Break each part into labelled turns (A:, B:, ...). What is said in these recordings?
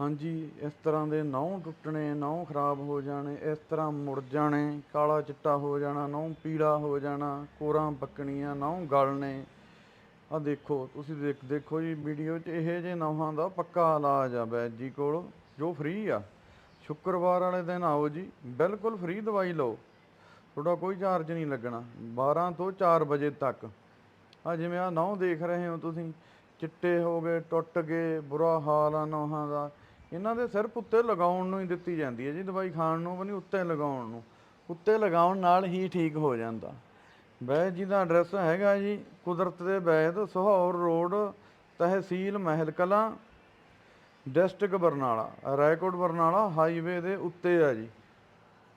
A: ਹਾਂਜੀ, ਇਸ ਤਰ੍ਹਾਂ ਦੇ ਨਹੁੰ ਟੁੱਟਣੇ, ਨਹੁੰ ਖਰਾਬ ਹੋ ਜਾਣੇ, ਇਸ ਤਰ੍ਹਾਂ ਮੁੜ ਜਾਣੇ, ਕਾਲਾ ਚਿੱਟਾ ਹੋ ਜਾਣਾ, ਨਹੁੰ ਪੀਲਾ ਹੋ ਜਾਣਾ, ਕੋਰਾਂ ਪੱਕਣੀਆਂ, ਨਹੁੰ ਗਲਣੇ। ਆ ਦੇਖੋ, ਤੁਸੀਂ ਦੇਖ, ਦੇਖੋ ਜੀ, ਵੀਡੀਓ 'ਚ ਇਹ ਜੇ ਨਹੁੰਾਂ ਦਾ ਪੱਕਾ ਇਲਾਜ ਆ ਵੈਦ ਜੀ ਕੋਲ, ਜੋ ਫ੍ਰੀ ਆ। ਸ਼ੁੱਕਰਵਾਰ ਵਾਲੇ ਦਿਨ ਆਓ ਜੀ, ਬਿਲਕੁਲ ਫ੍ਰੀ ਦਵਾਈ ਲਓ। ਤੁਹਾਡਾ ਕੋਈ ਚਾਰਜ ਨਹੀਂ ਲੱਗਣਾ 12 ਤੋਂ 4 ਵਜੇ ਤੱਕ। ਆ ਜਿਵੇਂ ਆ ਨਹੁੰ ਦੇਖ ਰਹੇ ਹੋ ਤੁਸੀਂ, ਚਿੱਟੇ ਹੋ ਗਏ, ਟੁੱਟ ਗਏ, ਬੁਰਾ ਹਾਲ ਆ ਨਹੁੰਾਂ ਦਾ। ਇਹਨਾਂ ਦੇ ਸਿਰਫ ਉੱਤੇ ਲਗਾਉਣ ਨੂੰ ਹੀ ਦਿੱਤੀ ਜਾਂਦੀ ਹੈ ਜੀ, ਦਵਾਈ ਖਾਣ ਨੂੰ ਵੀ ਨਹੀਂ, ਉੱਤੇ ਲਗਾਉਣ ਨੂੰ। ਉੱਤੇ ਲਗਾਉਣ ਨਾਲ ਹੀ ਠੀਕ ਹੋ ਜਾਂਦਾ। ਵੈਦ ਜੀ ਦਾ ਐਡਰੈਸ ਹੈਗਾ ਜੀ, ਕੁਦਰਤ ਦੇ ਵੈਦ ਸੁਹੌਰ road, tehsil Mehal Kalan, district Barnala, Raikot Barnala, highway ਦੇ ਉੱਤੇ ਆ ਜੀ।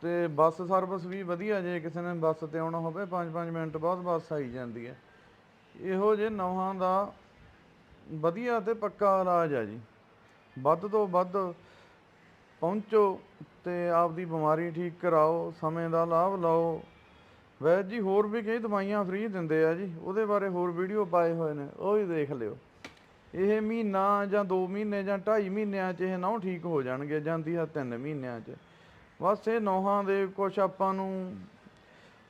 A: ਤੇ ਬੱਸ ਸਰਵਿਸ ਵੀ ਵਧੀਆ, ਜੇ ਕਿਸੇ ਨੇ ਬੱਸ ਤੇ ਆਉਣਾ ਹੋਵੇ 5-5 ਮਿੰਟ ਬਾਅਦ ਬੱਸ ਆਈ ਜਾਂਦੀ ਹੈ। ਇਹੋ ਜਿਹੇ ਨੌਹਾਂ ਦਾ ਵਧੀਆ ਤੇ ਪੱਕਾ ਇਲਾਜ ਆ ਜੀ। ਵੱਧ ਤੋਂ ਵੱਧ ਪਹੁੰਚੋ ਤੇ ਆਪਦੀ ਬਿਮਾਰੀ ਠੀਕ ਕਰਾਓ, ਸਮੇਂ ਦਾ ਲਾਭ ਲਓ। ਵੈਦ ਜੀ, ਹੋਰ ਵੀ ਕਈ ਦਵਾਈਆਂ ਫ੍ਰੀ ਦਿੰਦੇ ਆ ਜੀ, ਉਹਦੇ ਬਾਰੇ ਹੋਰ ਵੀਡੀਓ ਪਾਏ ਹੋਏ ਨੇ, ਉਹ ਵੀ ਦੇਖ ਲਿਓ। ਇਹ ਮਹੀਨਾ ਜਾਂ 2 ਮਹੀਨੇ ਜਾਂ 2.5 ਮਹੀਨਿਆਂ 'ਚ ਇਹ ਨਹੁੰ ਠੀਕ ਹੋ ਜਾਣਗੇ, ਜਾਂਦੀ ਆ 3 ਮਹੀਨਿਆਂ 'ਚ। ਬਸ ਇਹ ਨੌਹਾਂ ਦੇ ਕੁਛ ਆਪਾਂ ਨੂੰ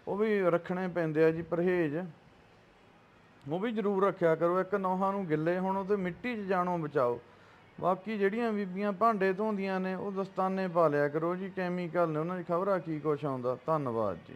A: ਉਹ ਵੀ ਰੱਖਣੇ ਪੈਂਦੇ ਆ ਜੀ, ਪਰਹੇਜ਼। ਉਹ ਵੀ ਜ਼ਰੂਰ ਰੱਖਿਆ ਕਰੋ, ਇੱਕ ਨੌਹਾਂ ਨੂੰ ਗਿੱਲੇ ਹੋਣੋਂ ਤੇ ਮਿੱਟੀ 'ਚ ਜਾਣੋਂ ਬਚਾਓ। ਬਾਕੀ ਜਿਹੜੀਆਂ ਬੀਬੀਆਂ ਭਾਂਡੇ ਧੋਂਦੀਆਂ ਨੇ, ਉਹ ਦਸਤਾਨੇ ਪਾ ਲਿਆ ਕਰੋ ਜੀ, ਕੈਮੀਕਲ ਨੇ, ਉਹਨਾਂ ਦੀ ਖਬਰ ਆ ਕੀ ਕੁਛ ਆਉਂਦਾ। ਧੰਨਵਾਦ ਜੀ।